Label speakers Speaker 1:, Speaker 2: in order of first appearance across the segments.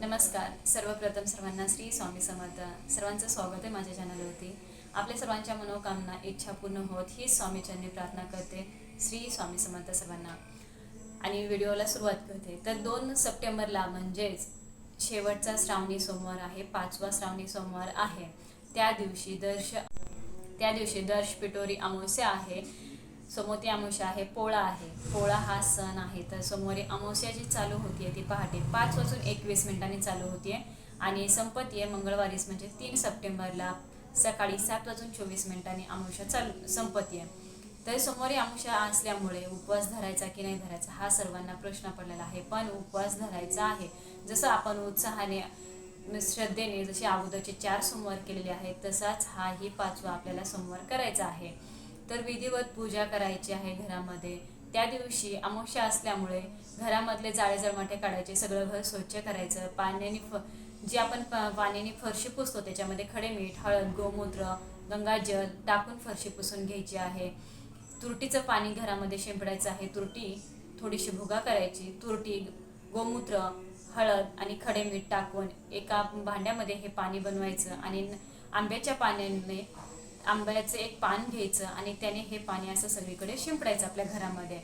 Speaker 1: नमस्कार. सर्वप्रथम सर्वांना श्री स्वामी समर्थ. सर्वांचं स्वागत आहे माझ्या चॅनलवरती. आपल्या सर्वांच्या मनोकामना इच्छा पूर्ण होत ही स्वामीचरणी प्रार्थना करते श्री स्वामी समर्थ सर्वांना. आणि व्हिडिओला सुरुवात करते. तर दोन सप्टेंबरला म्हणजेच शेवटचा श्रावणी सोमवार आहे पाचवा श्रावणी सोमवार आहे. त्या दिवशी दर्श त्या दिवशी दर्श पिटोरी अमावस्या आहे. सोमवती अमावस्या आहे पोळा आहे. पोळा हा सण आहे. तर सोमवारी अमावस्या जी चालू होतीये ती पहाटे पाच वाजून एकवीस मिनिटांनी चालू होतीये. आणि संपत्ती आहे मंगळवारीस म्हणजे तीन सप्टेंबरला सकाळी सात वाजून चोवीस मिनिटांनी अमावस्या चालू संपत्ती आहे तर समोरी अमावस्या असल्यामुळे उपवास धरायचा की नाही धरायचा हा सर्वांना प्रश्न पडलेला आहे. पण उपवास धरायचा आहे. जसं आपण उत्साहाने श्रद्धेने जसे अगोदरचे चार सोमवार केलेले आहेत तसाच हाही पाचवा आपल्याला सोमवार करायचा आहे. तर विधिवत पूजा करायची आहे घरामध्ये. त्या दिवशी अमावस्या असल्यामुळे घरामधले जाळे जळमाटे काढायचे सगळं घर स्वच्छ करायचं. पाण्याने फ जे आपण प- पाण्याने फरशी पुसतो त्याच्यामध्ये खडे मीठ हळद गोमूत्र गंगाजल टाकून फरशी पुसून घ्यायची आहे. तुरटीचं पाणी घरामध्ये शिंपडायचं आहे. तुरटी थोडीशी भुगा करायची. तुरटी गोमूत्र हळद आणि खडे मीठ टाकून एका भांड्यामध्ये हे पाणी बनवायचं आणि आंब्याच्या पाण्याने आंब्याचं एक पान घ्यायचं आणि त्याने हे पाणी असं सगळीकडे शिंपडायचं आपल्या घरामध्ये.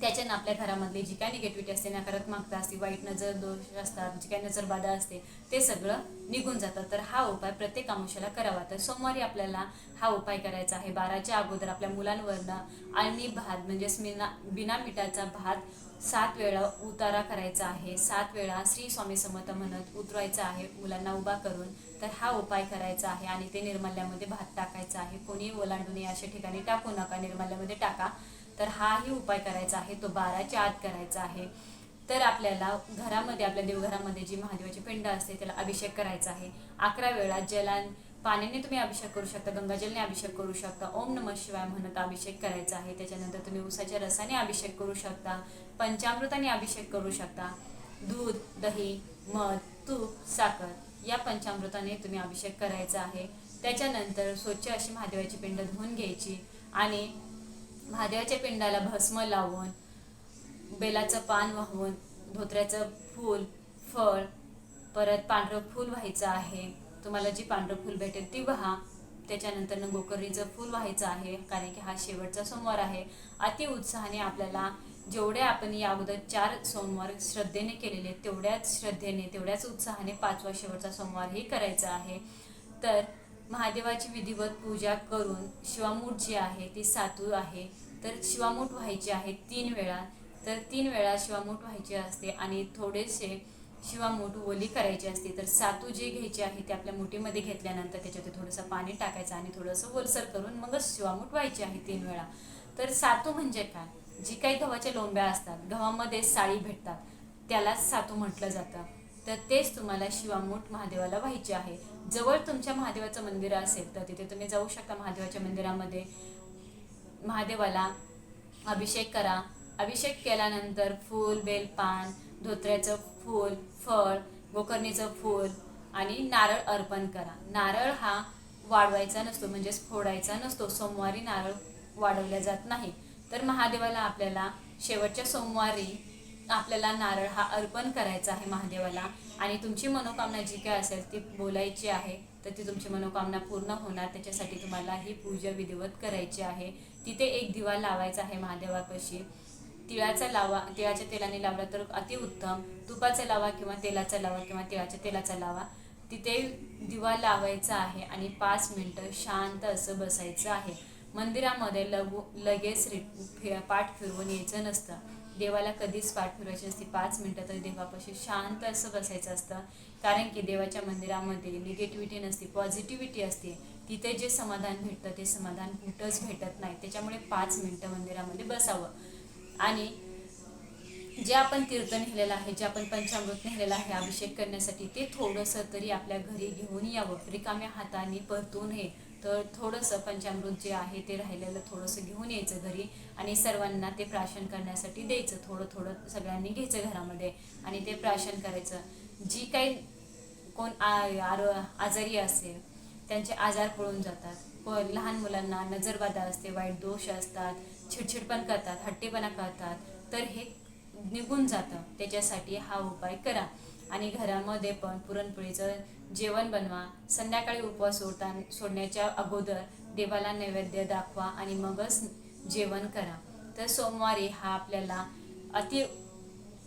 Speaker 1: त्याच्यानं आपल्या घरामध्ये जी काय निगेटिव्हिटी असते नकारात्मकता असते वाईट नजर दोष असतात जी काही नजर बाधा असते ते सगळं निघून जातं तर हा उपाय प्रत्येक अंशाला करावा. तर सोमवारी आपल्याला हा उपाय करायचा आहे. बाराच्या अगोदर आपल्या मुलांवरनं आणि भात म्हणजेच मिना बिना मिठाचा भात सात वेळा उतारा करायचा आहे. सात वेळा श्री स्वामी समर्थ म्हणत उतरवायचा आहे मुलांना उभा करून. तर हा उपाय करायचा आहे आणि ते निर्मल्यामध्ये भात टाकायचा आहे. कोणी ओलांडू नये अशा ठिकाणी टाकू नका. निर्मल्यामध्ये टाका. तर हाही उपाय करायचा आहे तो बाराच्या आत करायचा आहे. तर आपल्याला घरामध्ये आपल्या देवघरामध्ये जी महादेवाची पिंड असते त्याला अभिषेक करायचा आहे. अकरा वेळा जलान पाण्याने तुम्ही अभिषेक करू शकता गंगाजलने अभिषेक करू शकता ओम नम शिवाय म्हणत अभिषेक करायचा आहे. त्याच्यानंतर तुम्ही उसाच्या रसाने अभिषेक करू शकता पंचामृताने अभिषेक करू शकता. दूध दही मध तूप साखर या पंचामृताने तुम्ही अभिषेक करायचा आहे. त्याच्यानंतर स्वच्छ अशी महादेवाची पिंड धुवून घ्यायची आणि महादेवाच्या पिंडाला भस्म लावून बेलाचं पान वाहून धोत्र्याचं फूल फळ परत पांढरं फूल व्हायचं आहे. तुम्हाला जी पांढरं फूल भेटेल ती व्हा त्याच्यानंतर गोकर्णीचं फूल व्हायचं आहे कारण की हा शेवटचा सोमवार आहे. अति उत्साहाने आपल्याला जेवढे आपण या अगोदर चार सोमवार श्रद्धेने केलेले तेवढ्याच श्रद्धेने तेवढ्याच उत्साहाने पाचवा शेवटचा सोमवारही करायचा आहे. तर महादेवाची विधिवत पूजा करून शिवामूठ जी आहे ती सातू आहे. तर शिवामूठ व्हायची आहे तीन वेळा. तर तीन वेळा शिवामूठ व्हायची असते आणि थोडेसे शिवामूठ ओली करायची असते. तर सातू जे घ्यायची आहे ते आपल्या मुठीमध्ये घेतल्यानंतर त्याच्यात थोडंसं पाणी टाकायचं आणि थोडंसं ओलसर करून मगच शिवामूठ व्हायची आहे तीन वेळा. तर सातू म्हणजे काय? जी काही गव्हाच्या लोंब्या असतात गव्हामध्ये साळी भेटतात त्यालाच सातू म्हटलं जातं. तर तेच तुम्हाला शिवामूठ महादेवाला व्हायचे आहे. जवळ तुमच्या महादेवाचं मंदिर असेल तर तिथे तुम्ही जाऊ शकता महादेवाच्या मंदिरामध्ये. महादेवाला अभिषेक करा. अभिषेक केल्यानंतर फूल बेलपान धोत्र्याचं फूल फळ गोकर्णीचं फूल आणि नारळ अर्पण करा. नारळ हा वाढवायचा नसतो म्हणजेच फोडायचा नसतो. सोमवारी नारळ वाढवल्या जात नाही. तर महादेवाला आपल्याला शेवटच्या सोमवारी आपल्याला नारळ हा अर्पण करायचा आहे महादेवाला. आणि तुमची मनोकामना जी काय असेल ती बोलायची आहे तर ती तुमची मनोकामना पूर्ण होणार. त्याच्यासाठी तुम्हाला ही पूजा विधिवत करायची आहे. तिथे एक दिवा लावायचा आहे महादेवापाशी. तिळाचा लावा तिळाच्या तेलाने लावला तर अतिउत्तम तुपाचा लावा किंवा तेलाचा लावा किंवा तिळाच्या तेलाचा लावा. तिथे दिवा लावायचा आहे आणि पाच मिनटं शांत असं बसायचं आहे. मंदिरामध्ये लगू लगेच रि फि पाठ फिरवून यायचं नसतं. देवाला कधीच पाठ फिरवायची असते पाच मिनटं तरी देवापाशी शांत असं बसायचं असतं. कारण की देवाच्या मंदिरामध्ये निगेटिव्हिटी नसते पॉझिटिव्हिटी असते. तिथे जे समाधान भेटतं ते समाधान कुठंच भेटत नाही. त्याच्यामुळे पाच मिनटं मंदिरामध्ये बसावं. आणि जे आपण तीर्थ लिहिलेलं आहे जे आपण पंचामृत लिहिलेलं आहे अभिषेक करण्यासाठी ते थोडंसं तरी आपल्या घरी घेऊन यावं. रिकाम्या हाताने परतू नये. तर थोडंसं पंचामृत जे आहे ते राहिलेलं थोडंसं घेऊन यायचं घरी आणि सर्वांना ते प्राशन करण्यासाठी द्यायचं. थोडं थोडं सगळ्यांनी घ्यायचं घरामध्ये आणि ते प्राशन करायचं. जी काही कोण आ- आरो आजारी असेल त्यांचे आजार पळून जातात. प लहान मुलांना नजरबाधा असते वाईट दोष असतात चिडचिडपण करतात हट्टीपणा करतात. तर हे निघून जातं. त्याच्यासाठी हा उपाय करा. आणि घरामध्ये पण पुरणपोळीचं जेवण बनवा. संध्याकाळी उपवास सोडता सोडण्याच्या अगोदर देवाला नैवेद्य दाखवा आणि मगच जेवण करा. तर सोमवारी हा आपल्याला अति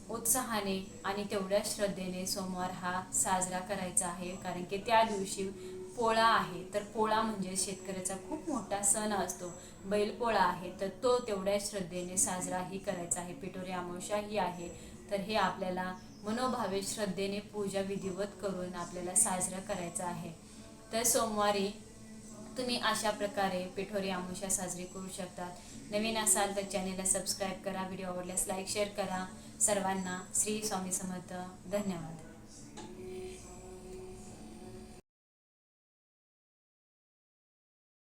Speaker 1: उत्साहाने आणि तेवढ्या श्रद्धेने सोमवार हा साजरा करायचा आहे. कारण की त्या दिवशी पोळा आहे तर पोळा म्हणजे शेतकऱ्याचा खूप मोठा सण असतो. बैलपोळा आहे तर तो तेवढ्या श्रद्धेने साजराही करायचा आहे. पिठोरी अमावस्या ही आहे तर हे आपल्याला मनोभावे श्रद्धेने पूजा विधिवत करून आपल्याला साजरा करायचा आहे. तर सोमवारी तुम्ही अशा प्रकारे पिठोरी अमावस्या साजरी करू शकतात नवीन असाल तर चॅनेलला सबस्क्राईब करा व्हिडिओ आवडल्यास लाईक शेअर करा. सर्वांना श्री स्वामी समर्थ. धन्यवाद.